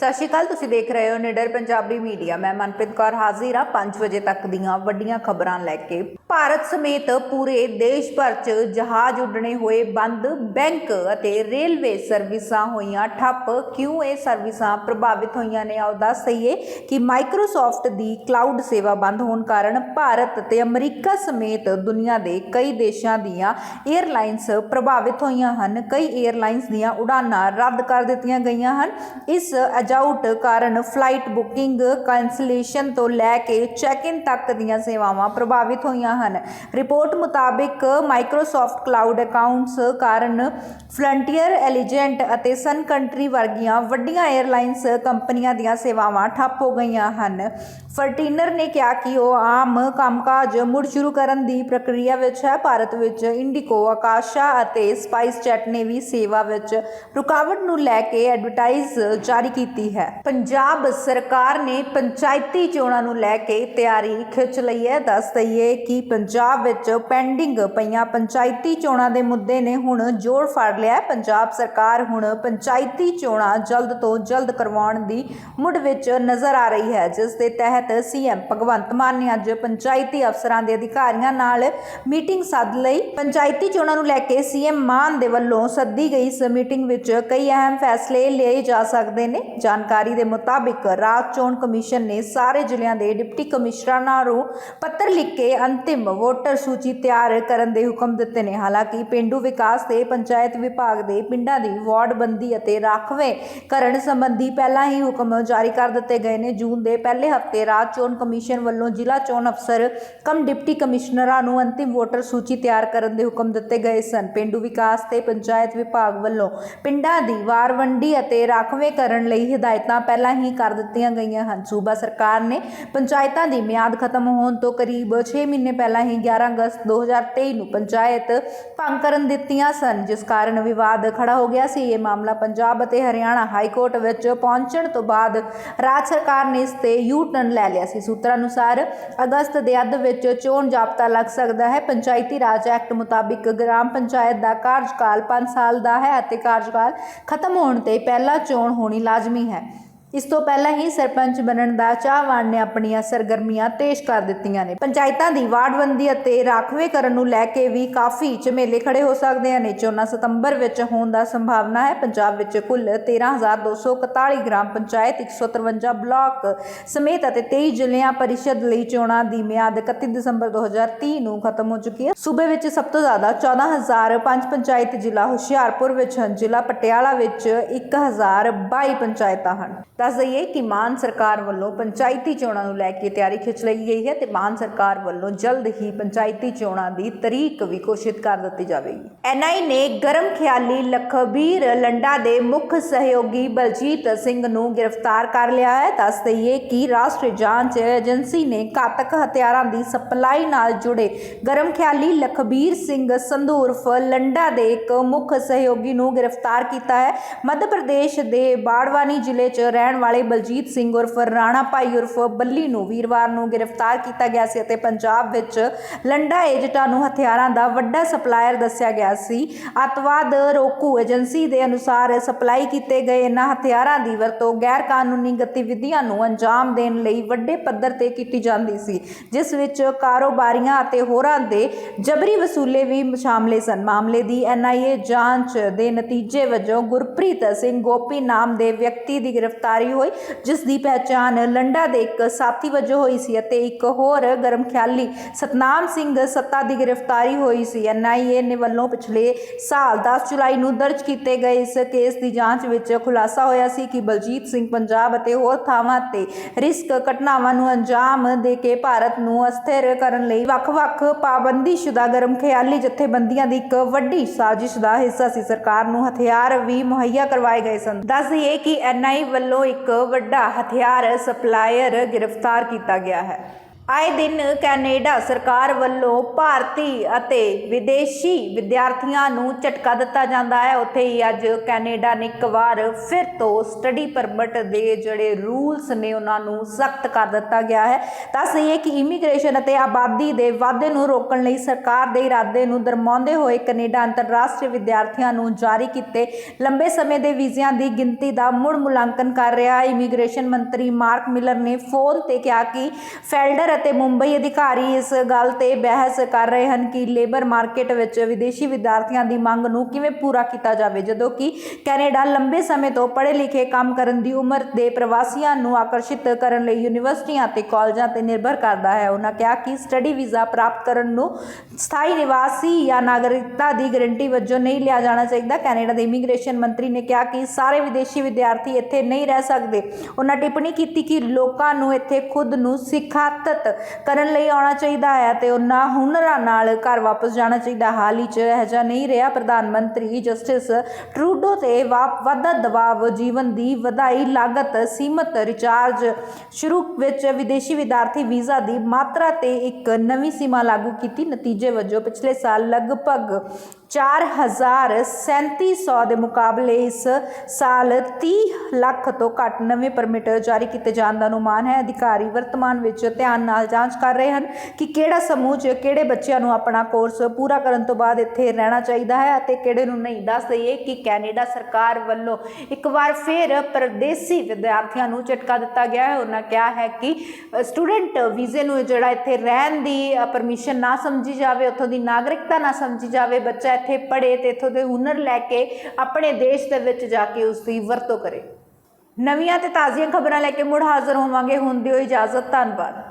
ਸਤਿ ਸ਼੍ਰੀ ਅਕਾਲ, ਤੁਸੀਂ ਦੇਖ ਰਹੇ ਹੋ ਨਿਡਰ ਪੰਜਾਬੀ ਮੀਡੀਆ। ਮੈਂ ਮਨਪ੍ਰੀਤ ਕੌਰ ਹਾਜ਼ਰ ਹਾਂ 5 ਵਜੇ ਤੱਕ ਦੀਆਂ ਵੱਡੀਆਂ ਖਬਰਾਂ ਲੈ ਕੇ। ਭਾਰਤ ਸਮੇਤ ਪੂਰੇ ਦੇਸ਼ ਭਰ 'ਚ ਜਹਾਜ਼ ਉੱਡਣੇ ਹੋਏ ਬੰਦ ਬੈਂਕ ਅਤੇ ਰੇਲਵੇ ਸਰਵਿਸਾਂ ਹੋਈਆਂ ਠੱਪ। ਕਿਉਂ ਇਹ ਸਰਵਿਸਾਂ ਪ੍ਰਭਾਵਿਤ ਹੋਈਆਂ ਨੇ? ਆਓ ਦੱਸ ਦਈਏ ਕਿ ਮਾਈਕਰੋਸਾਫਟ ਦੀ ਕਲਾਊਡ ਸੇਵਾ ਬੰਦ ਹੋਣ ਕਾਰਨ ਭਾਰਤ ਤੇ ਅਮਰੀਕਾ ਸਮੇਤ ਦੁਨੀਆ ਦੇ ਕਈ ਦੇਸ਼ਾਂ ਦੀਆਂ 에ਅਰਲਾਈਨਸ ਪ੍ਰਭਾਵਿਤ ਹੋਈਆਂ ਹਨ। ਕਈ 에ਅਰਲਾਈਨਸ ਦੀਆਂ ਉਡਾਨਾਂ ਰੱਦ ਕਰ ਦਿੱਤੀਆਂ ਗਈਆਂ ਹਨ। ਇਸ ਅਜਾਊਟ ਕਾਰਨ ਫਲਾਈਟ ਬੁਕਿੰਗ ਕੈਂਸਲੇਸ਼ਨ ਤੋਂ ਲੈ ਕੇ ਚੈੱਕ ਇਨ ਤੱਕ ਦੀਆਂ ਸੇਵਾਵਾਂ ਪ੍ਰਭਾਵਿਤ ਹੋਈਆਂ ਹਨ। ਰਿਪੋਰਟ ਮੁਤਾਬਿਕ ਮਾਈਕਰੋਸਾਫਟ ਕਲਾਊਡ ਅਕਾਊਂਟਸ ਕਾਰਨ ਫਲੰਟੀਅਰ ਐਲੀਜੈਂਟ ਅਤੇ ਸਨ ਕੰਟਰੀ ਵਰਗੀਆਂ ਵੱਡੀਆਂ 에ਅਰਲਾਈਨਸ ਕੰਪਨੀਆਂ ਦੀਆਂ ਸੇਵਾਵਾਂ ਠੱਪ ਹੋ ਗਈਆਂ ਹਨ। ਫਰਟੀਨਰ ਨੇ ਕਿਹਾ ਕਿ ਉਹ ਆਮ ਕੰਮਕਾਜ ਮੁੜ ਸ਼ੁਰੂ ਕਰਨ ਦੀ ਪ੍ਰਕਿਰਿਆ ਵਿੱਚ ਹੈ। ਭਾਰਤ ਵਿੱਚ ਇੰਡੀਕੋ, ਆਕਾਸ਼ਾ ਅਤੇ ਸਪਾਈਸ ਨੇ ਵੀ ਸੇਵਾ ਵਿੱਚ ਰੁਕਾਵਟ ਨੂੰ ਲੈ ਕੇ ਐਡਵਰਟਾਈਜ਼ ਜਾਰੀ ਕੀਤੀ ਹੈ। ਪੰਜਾਬ ਸਰਕਾਰ ਨੇ ਪੰਚਾਇਤੀ ਚੋਣਾਂ ਨੂੰ ਲੈ ਕੇ ਤਿਆਰੀ ਖਿੱਚ ਲਈ ਹੈ। ਦੱਸ ਦਈਏ ਕਿ ਪੰਜਾਬ ਵਿੱਚ ਪੈਂਡਿੰਗ ਪਈਆਂ ਪੰਚਾਇਤੀ ਚੋਣਾਂ ਦੇ ਮੁੱਦੇ ਨੇ ਹੁਣ ਜੋਰ ਫੜ ਲਿਆ ਪੰਜਾਬ ਸਰਕਾਰ ਹੁਣ ਪੰਚਾਇਤੀ ਚੋਣਾਂ ਜਲਦ ਤੋਂ ਜਲਦ ਕਰਵਾਉਣ ਦੀ ਮੁੜ ਵਿੱਚ ਨਜ਼ਰ ਆ ਰਹੀ ਹੈ। ਜਿਸ ਦੇ ਤਹਿਤ ਸੀਐਮ ਭਗਵੰਤ ਮਾਨ ਨੇ ਅੱਜ ਪੰਚਾਇਤੀ ਅਫਸਰਾਂ ਦੇ ਅਧਿਕਾਰੀਆਂ ਨਾਲ ਮੀਟਿੰਗ ਸੱਦ ਲਈ। ਪੰਚਾਇਤੀ ਚੋਣਾਂ ਨੂੰ ਲੈ ਕੇ ਸੀਐਮ ਮਾਨ ਦੇ ਵੱਲੋਂ ਸੱਦੀ ਗਈ ਇਸ ਮੀਟਿੰਗ ਵਿੱਚ ਕਈ ਅਹਿਮ ਫੈਸਲੇ ਲਏ ਜਾ ਸਕਦੇ ਨੇ। ਜਾਣਕਾਰੀ ਦੇ ਮੁਤਾਬਿਕ ਰਾਜ ਚੋਣ ਕਮਿਸ਼ਨ ਨੇ ਸਾਰੇ ਜ਼ਿਲ੍ਹਿਆਂ ਦੇ ਡਿਪਟੀ ਕਮਿਸ਼ਨਰਾਂ ਨੂੰ ਪੱਤਰ ਲਿਖ ਕੇ ਅੰਤਿਮ ਵੋਟਰ ਸੂਚੀ ਤਿਆਰ ਕਰਨ ਦੇ ਹੁਕਮ ਦਿੱਤੇ ਨੇ। ਹਾਲਾਂਕਿ ਪਿੰਡੂ ਵਿਕਾਸ ਤੇ ਪੰਚਾਇਤ ਵਿਭਾਗ ਦੇ ਪਿੰਡਾਂ ਦੀ ਵਾਰਡਬੰਦੀ ਅਤੇ ਰਾਖਵੇਂ ਕਰਨ ਸੰਬੰਧੀ ਪਹਿਲਾਂ ਹੀ ਹੁਕਮ ਜਾਰੀ ਕਰ ਦਿੱਤੇ ਗਏ ਨੇ। ਜੂਨ ਦੇ ਪਹਿਲੇ ਹਫ਼ਤੇ ਰਾਜ ਚੋਣ ਕਮਿਸ਼ਨ ਵੱਲੋਂ ਜ਼ਿਲ੍ਹਾ ਚੋਣ ਅਫਸਰ, ਕਮ ਡਿਪਟੀ ਕਮਿਸ਼ਨਰਾਂ ਨੂੰ ਅੰਤਿਮ ਵੋਟਰ ਸੂਚੀ ਤਿਆਰ ਕਰਨ ਦੇ ਹੁਕਮ ਦਿੱਤੇ ਗਏ ਸਨ। ਪਿੰਡੂ ਵਿਕਾਸ ਤੇ ਪੰਚਾਇਤ ਵਿਭਾਗ ਵੱਲੋਂ ਪਿੰਡਾਂ ਦੀ ਵਾਰਵੰਡੀ ਅਤੇ ਰਾਖਵੇਂ ਕਰਨ ਲਈ ਹਦਾਇਤਾਂ ਪਹਿਲਾਂ ਹੀ ਕਰ ਦਿੱਤੀਆਂ ਗਈਆਂ ਹਨ। ਸੂਬਾ ਸਰਕਾਰ ਨੇ ਪੰਚਾਇਤਾਂ ਦੀ ਮਿਆਦ ਖਤਮ ਹੋਣ ਤੋਂ ਕਰੀਬ 6 ਮਹੀਨੇ ਪਹਿਲਾਂ ਹੀ 11 ਅਗਸਤ 2023 ਨੂੰ ਪੰਚਾਇਤ ਭੰਗ ਕਰਨ ਦਿੱਤੀਆਂ ਸਨ, ਜਿਸ ਕਾਰਨ ਵਿਵਾਦ ਖੜਾ ਹੋ ਗਿਆ ਸੀ। ਇਹ ਮਾਮਲਾ ਪੰਜਾਬ ਅਤੇ ਹਰਿਆਣਾ ਹਾਈ ਕੋਰਟ ਵਿੱਚ ਪਹੁੰਚਣ ਤੋਂ ਬਾਅਦ ਰਾਜ ਸਰਕਾਰ ਨੇ ਇਸ ਤੇ ਯੂ ਟਰਨ ਲੈ ਲਿਆ ਸੀ। ਸੂਤਰਾਂ ਅਨੁਸਾਰ ਅਗਸਤ ਦੇ ਅੱਧ ਵਿੱਚ ਚੋਣ ਜਾਬਤਾ ਲੱਗ ਸਕਦਾ ਹੈ। ਪੰਚਾਇਤੀ ਰਾਜ ਐਕਟ ਮੁਤਾਬਿਕ ਗ੍ਰਾਮ ਪੰਚਾਇਤ ਦਾ ਕਾਰਜਕਾਲ 5 ਸਾਲ ਦਾ ਹੈ ਅਤੇ ਕਾਰਜਕਾਲ ਖਤਮ ਹੋਣ ਤੇ ਪਹਿਲਾਂ ਚੋਣ ਹੋਣੀ ਲਾਜ਼ਮੀ ਹੈ ਇਸ ਤੋਂ ਪਹਿਲਾਂ ਹੀ ਸਰਪੰਚ ਬਣਨ ਦਾ ਚਾਹਵਾਨ ਨੇ ਆਪਣੀਆਂ ਸਰਗਰਮੀਆਂ ਤੇਜ਼ ਕਰ ਦਿੱਤੀਆਂ ਨੇ। ਪੰਚਾਇਤਾਂ ਦੀ ਵਾਰਡਬੰਦੀ ਅਤੇ ਰਾਖਵੇ ਕਰਨ ਨੂੰ ਲੈ ਕੇ ਵੀ ਕਾਫੀ ਝਮੇਲੇ ਖੜੇ ਹੋ ਸਕਦੇ ਹਨ ਚੋਣਾਂ ਸਤੰਬਰ ਵਿੱਚ ਹੋਣ ਦਾ ਸੰਭਾਵਨਾ ਹੈ। ਪੰਜਾਬ ਵਿੱਚ ਕੁੱਲ 13241 ਗ੍ਰਾਮ ਪੰਚਾਇਤ 153 ਬਲਾਕ ਸਮੇਤ ਅਤੇ 23 ਜ਼ਿਲ੍ਹਿਆਂ ਪਰਿਸ਼ਦ ਲਈ ਚੋਣਾਂ ਦੀ ਮਿਆਦ 31 ਦਸੰਬਰ 2030 ਨੂੰ ਖਤਮ ਹੋ ਚੁੱਕੀ ਹੈ। ਸੂਬੇ ਵਿੱਚ ਸਭ ਤੋਂ ਜ਼ਿਆਦਾ 14005 ਪੰਚਾਇਤ ਜ਼ਿਲ੍ਹਾ ਹੁਸ਼ਿਆਰਪੁਰ ਵਿੱਚ ਹਨ, ਜ਼ਿਲ੍ਹਾ ਪਟਿਆਲਾ ਵਿੱਚ 1022 ਪੰਚਾਇਤਾਂ ਹਨ। ਦੱਸ ਦਈਏ ਕਿ ਮਾਨ ਸਰਕਾਰ ਵੱਲੋਂ ਪੰਚਾਇਤੀ ਚੋਣਾਂ ਨੂੰ ਲੈ ਕੇ ਤਿਆਰੀ ਖਿੱਚ ਲਈ ਗਈ ਹੈ ਤੇ ਮਾਨ ਸਰਕਾਰ ਵੱਲੋਂ ਜਲਦ ਹੀ ਪੰਚਾਇਤੀ ਚੋਣਾਂ ਦੀ ਤਰੀਕ ਵੀ ਘੋਸ਼ਿਤ ਕਰ ਦਿੱਤੀ ਜਾਵੇਗੀ। ਐਨਆਈ ਨੇ ਗਰਮ ਖਿਆਲੀ ਲਖਬੀਰ ਲੰਡਾ ਦੇ ਮੁੱਖ ਸਹਿਯੋਗੀ ਬਲਜੀਤ ਸਿੰਘ ਨੂੰ ਗ੍ਰਿਫਤਾਰ ਕਰ ਲਿਆ ਹੈ। ਦੱਸ ਦਈਏ ਕਿ ਰਾਸ਼ਟਰੀ ਜਾਂਚ ਏਜੰਸੀ ਨੇ ਘਾਤਕ ਹਥਿਆਰਾਂ ਦੀ ਸਪਲਾਈ ਨਾਲ ਜੁੜੇ ਗਰਮ ਖਿਆਲੀ ਲਖਬੀਰ ਸਿੰਘ ਸੰਧੂਰਫ ਲੰਡਾ ਦੇ ਇੱਕ ਮੁੱਖ ਸਹਿਯੋਗੀ ਨੂੰ ਗ੍ਰਿਫਤਾਰ ਕੀਤਾ ਹੈ। ਮੱਧ ਪ੍ਰਦੇਸ਼ ਦੇ ਬਾੜਵਾਨੀ ਜ਼ਿਲ੍ਹੇ 'ਚ ਰਹਿਣ ਵਾਲੇ ਬਲਜੀਤ ਸਿੰਘ ਉਰਫ ਰਾਣਾ ਭਾਈ ਉਰਫ ਬੱਲੀ ਨੂੰ ਵੀਰਵਾਰ ਨੂੰ ਗ੍ਰਿਫਤਾਰ ਕੀਤਾ ਗਿਆ ਸੀ ਅਤੇ ਪੰਜਾਬ ਵਿੱਚ ਲੰਡਾ ਏਜਟਾਂ ਨੂੰ ਹਥਿਆਰਾਂ ਦਾ ਵੱਡਾ ਸਪਲਾਇਰ ਦੱਸਿਆ ਗਿਆ ਸੀ। ਅਤਵਾਦ ਰੋਕੂ ਏਜੰਸੀ ਦੇ ਅਨੁਸਾਰ ਸਪਲਾਈ ਕੀਤੇ ਗਏ ਇਹਨਾਂ ਹਥਿਆਰਾਂ ਦੀ ਵਰਤੋਂ ਗੈਰ ਕਾਨੂੰਨੀ ਗਤੀਵਿਧੀਆਂ ਨੂੰ ਅੰਜਾਮ ਦੇਣ ਲਈ ਵੱਡੇ ਪੱਧਰ ਤੇ ਕੀਤੀ ਜਾਂਦੀ ਸੀ, ਜਿਸ ਵਿੱਚ ਕਾਰੋਬਾਰੀਆਂ ਅਤੇ ਹੋਰਾਂ ਦੇ ਜਬਰੀ ਵਸੂਲੇ ਵੀ ਸ਼ਾਮਲੇ ਸਨ। ਮਾਮਲੇ ਦੀ ਐਨਆਈਏ ਜਾਂਚ ਦੇ ਨਤੀਜੇ ਵਜੋਂ ਗੁਰਪ੍ਰੀਤ ਸਿੰਘ ਗੋਪੀ ਨਾਮ ਦੇ ਵਿਅਕਤੀ ਦੀ ਗ੍ਰਿਫਤਾਰੀ ਹੋਈ, ਜਿਸ ਦੀ ਪਹਿਚਾਣ ਲੰਡਾ ਦੇ ਇੱਕ ਸਾਥੀ ਵਜੋਂ ਹੋਈ ਸੀ ਅਤੇ ਇੱਕ ਹੋਰ ਗਰਮ ਖਿਆਲੀ ਸਤਨਾਮ ਸਿੰਘ ਸੱਤਾ ਦੀ ਗ੍ਰਿਫਤਾਰੀ ਹੋਈ ਸੀ। ਐਨਆਈਏ ਨੇ ਵੱਲੋਂ ਪਿਛਲੇ ਸਾਲ 10 ਜੁਲਾਈ ਨੂੰ ਦਰਜ ਕੀਤੇ ਗਏ ਇਸ ਕੇਸ ਦੀ ਜਾਂਚ ਵਿੱਚ ਖੁਲਾਸਾ ਹੋਇਆ ਸੀ ਕਿ ਬਲਜੀਤ ਸਿੰਘ ਪੰਜਾਬ ਅਤੇ ਹੋਰ ਥਾਵਾਂ ਤੇ ਰਿਸਕ ਘਟਨਾਵਾਂ ਨੂੰ ਅੰਜਾਮ ਦੇ ਕੇ ਭਾਰਤ ਨੂੰ ਅਸਥਿਰ ਕਰਨ ਲਈ ਵੱਖ-ਵੱਖ ਪਾਬੰਦੀਸ਼ੁਦਾ ਗਰਮ ਖਿਆਲੀ ਜਥੇਬੰਦੀਆਂ ਦੀ ਇੱਕ ਵੱਡੀ ਸਾਜ਼ਿਸ਼ ਦਾ ਹਿੱਸਾ ਸੀ। ਸਰਕਾਰ ਨੂੰ ਹਥਿਆਰ ਵੀ ਮੁਹੱਈਆ ਕਰਵਾਏ ਗਏ ਸਨ। ਦੱਸ ਦਈਏ ਕਿ ਐਨਆਈ ਵੱਲੋਂ ਇੱਕ ਵੱਡਾ ਹਥਿਆਰ ਸਪਲਾਇਰ ਗ੍ਰਿਫਤਾਰ ਕੀਤਾ ਗਿਆ ਹੈ। ਆਏ ਦਿਨ ਕੈਨੇਡਾ ਸਰਕਾਰ ਵੱਲੋਂ ਭਾਰਤੀ ਅਤੇ ਵਿਦੇਸ਼ੀ ਵਿਦਿਆਰਥੀਆਂ ਨੂੰ ਝਟਕਾ ਦਿੱਤਾ ਜਾਂਦਾ ਹੈ। ਉੱਥੇ ਹੀ ਅੱਜ ਕੈਨੇਡਾ ਨੇ ਇੱਕ ਵਾਰ ਫਿਰ ਤੋਂ ਸਟੱਡੀ ਪਰਮਿਟ ਦੇ ਜਿਹੜੇ ਰੂਲਸ ਨੇ, ਉਹਨਾਂ ਨੂੰ ਸਖਤ ਕਰ ਦਿੱਤਾ ਗਿਆ ਹੈ। ਦੱਸ ਦਈਏ ਕਿ ਇਮੀਗ੍ਰੇਸ਼ਨ ਅਤੇ ਆਬਾਦੀ ਦੇ ਵਾਧੇ ਨੂੰ ਰੋਕਣ ਲਈ ਸਰਕਾਰ ਦੇ ਇਰਾਦੇ ਨੂੰ ਦਰਮਾਉਂਦੇ ਹੋਏ ਕੈਨੇਡਾ ਅੰਤਰਰਾਸ਼ਟਰੀ ਵਿਦਿਆਰਥੀਆਂ ਨੂੰ ਜਾਰੀ ਕੀਤੇ ਲੰਬੇ ਸਮੇਂ ਦੇ ਵੀਜ਼ਿਆਂ ਦੀ ਗਿਣਤੀ ਦਾ ਮੁੜ ਮੁਲਾਂਕਣ ਕਰ ਰਿਹਾ ਇਮੀਗ੍ਰੇਸ਼ਨ ਮੰਤਰੀ ਮਾਰਕ ਮਿਲਰ ਨੇ ਫੋਨ ਤੇ ਕਿਹਾ ਕਿ ਫੈਲਡਰ ਅਤੇ ਮੁੰਬਈ ਅਧਿਕਾਰੀ ਇਸ ਗੱਲ ਤੇ ਬਹਿਸ ਕਰ ਰਹੇ ਹਨ ਕਿ ਲੇਬਰ ਮਾਰਕੀਟ ਵਿੱਚ ਵਿਦੇਸ਼ੀ ਵਿਦਿਆਰਥੀਆਂ ਦੀ ਮੰਗ ਨੂੰ ਕਿਵੇਂ ਪੂਰਾ ਕੀਤਾ ਜਾਵੇ, ਜਦੋਂ ਕਿ ਕੈਨੇਡਾ ਲੰਬੇ ਸਮੇਂ ਤੋਂ ਪੜ੍ਹੇ ਲਿਖੇ ਕੰਮ ਕਰਨ ਦੀ ਉਮਰ ਦੇ ਪ੍ਰਵਾਸੀਆਂ ਨੂੰ ਆਕਰਸ਼ਿਤ ਕਰਨ ਲਈ ਯੂਨੀਵਰਸਿਟੀਆਂ ਅਤੇ ਕਾਲਜਾਂ ਤੇ ਨਿਰਭਰ ਕਰਦਾ ਹੈ। ਉਹਨਾਂ ਕਿਹਾ ਕਿ ਸਟੱਡੀ ਵੀਜ਼ਾ ਪ੍ਰਾਪਤ ਕਰਨ ਨੂੰ ਸਥਾਈ ਨਿਵਾਸੀ ਜਾਂ ਨਾਗਰਿਕਤਾ ਦੀ ਗਰੰਟੀ ਵਜੋਂ ਨਹੀਂ ਲਿਆ ਜਾਣਾ ਚਾਹੀਦਾ। ਕੈਨੇਡਾ ਦੇ ਇਮੀਗ੍ਰੇਸ਼ਨ ਮੰਤਰੀ ਨੇ ਕਿਹਾ ਕਿ ਸਾਰੇ ਵਿਦੇਸ਼ੀ ਵਿਦਿਆਰਥੀ ਇੱਥੇ ਨਹੀਂ ਰਹਿ ਸਕਦੇ। ਉਹਨਾਂ ਟਿੱਪਣੀ ਕੀਤੀ ਕਿ ਲੋਕਾਂ ਨੂੰ ਇੱਥੇ ਖੁਦ ਨੂੰ ਸਿਖਾਤਤ ਕਰਨ ਲਈ ਆਉਣਾ ਚਾਹੀਦਾ ਹੈ ਤੇ ਉਹਨਾਂ ਹੁਨਰਾਂ ਨਾਲ ਘਰ ਵਾਪਸ ਜਾਣਾ ਚਾਹੀਦਾ। ਹਾਲ ਹੀ 'ਚ ਇਹ ਜਿਹਾ ਨਹੀਂ ਰਿਹਾ। ਪ੍ਰਧਾਨ ਮੰਤਰੀ ਜਸਟਿਸ ਟਰੂਡੋ ਤੇ ਵਾ- ਵਾਧਾ ਦਬਾਅ ਜੀਵਨ ਦੀ ਵਧਾਈ ਲਾਗਤ ਸੀਮਤ ਰਿਚਾਰਜ ਸ਼ੁਰੂ ਵਿੱਚ ਵਿਦੇਸ਼ੀ ਵਿਦਿਆਰਥੀ ਵੀਜ਼ਾ ਦੀ ਮਾਤਰਾ ਤੇ ਇੱਕ ਨਵੀਂ ਸੀਮਾ ਲਾਗੂ ਕੀਤੀ। ਨਤੀਜੇ ਵਜੋਂ ਪਿਛਲੇ ਸਾਲ ਲਗਭਗ 4300 ਦੇ ਮੁਕਾਬਲੇ ਇਸ ਸਾਲ 30 ਲੱਖ ਤੋਂ ਘੱਟ ਨਵੇਂ ਪਰਮਿਟ ਜਾਰੀ ਕੀਤੇ ਜਾਣ ਦਾ ਅਨੁਮਾਨ ਹੈ। ਅਧਿਕਾਰੀ ਵਰਤਮਾਨ ਵਿੱਚ ਧਿਆਨ ਨਾਲ ਜਾਂਚ ਕਰ ਰਹੇ ਹਨ ਕਿ ਕਿਹੜਾ ਸਮੂਹ 'ਚ ਕਿਹੜੇ ਬੱਚਿਆਂ ਨੂੰ ਆਪਣਾ ਕੋਰਸ ਪੂਰਾ ਕਰਨ ਤੋਂ ਬਾਅਦ ਇੱਥੇ ਰਹਿਣਾ ਚਾਹੀਦਾ ਹੈ ਅਤੇ ਕਿਹੜੇ ਨੂੰ ਨਹੀਂ। ਦੱਸ ਦਈਏ ਕਿ ਕੈਨੇਡਾ ਸਰਕਾਰ ਵੱਲੋਂ ਇੱਕ ਵਾਰ ਫਿਰ ਪਰਦੇਸੀ ਵਿਦਿਆਰਥੀਆਂ ਨੂੰ ਝਟਕਾ ਦਿੱਤਾ ਗਿਆ ਹੈ। ਉਹਨਾਂ ਕਿਹਾ ਹੈ ਕਿ ਸਟੂਡੈਂਟ ਵੀਜ਼ੇ ਨੂੰ ਜਿਹੜਾ ਇੱਥੇ ਰਹਿਣ ਦੀ ਪਰਮਿਸ਼ਨ ਨਾ ਸਮਝੀ ਜਾਵੇ, ਉੱਥੋਂ ਦੀ ਨਾਗਰਿਕਤਾ ਨਾ ਸਮਝੀ ਜਾਵੇ, ਬੱਚਾ ਇੱਥੇ ਪੜ੍ਹੇ ਤੇ ਇੱਥੋਂ ਦੇ ਹੁਨਰ ਲੈ ਕੇ ਆਪਣੇ ਦੇਸ਼ ਦੇ ਵਿੱਚ ਜਾ ਕੇ ਉਸ ਦੀ ਵਰਤੋਂ ਕਰੇ। ਨਵੀਆਂ ਤੇ ਤਾਜ਼ੀਆਂ ਖਬਰਾਂ ਲੈ ਕੇ ਮੁੜ ਹਾਜ਼ਰ ਹੋਵਾਂਗੇ। ਹੁਣ ਦਿਓ ਇਜਾਜ਼ਤ, ਧੰਨਵਾਦ।